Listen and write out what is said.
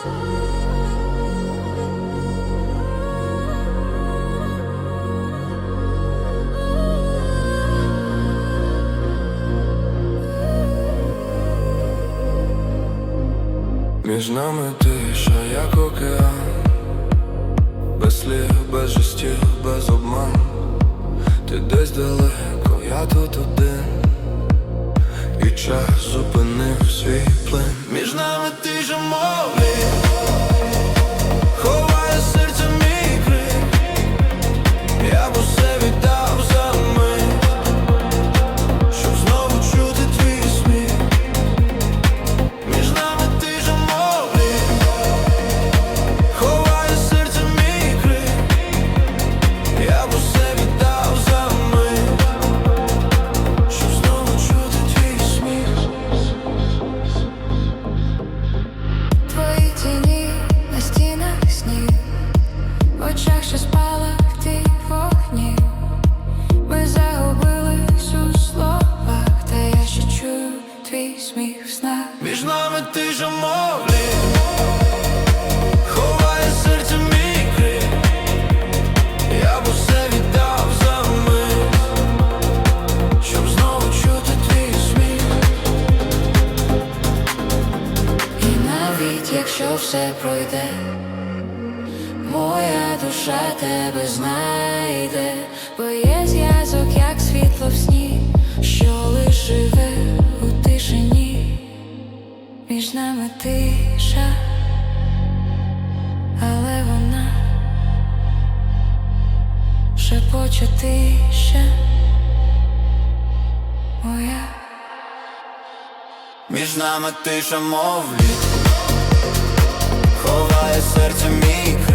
Між нами тиша, як океан, без слів, без жестів, без обман. Ти десь далеко, я тут один, і час зупинив свій плин. Між нами тиша мовлі, ховає навіть якщо все пройде, моя душа тебе знайде, бо є зв'язок, як світло в сні, що лиш живе у тишині, між нами тиша, але вона шепоче тиша. Моя. Між нами тиша мовлі, ховає серце мій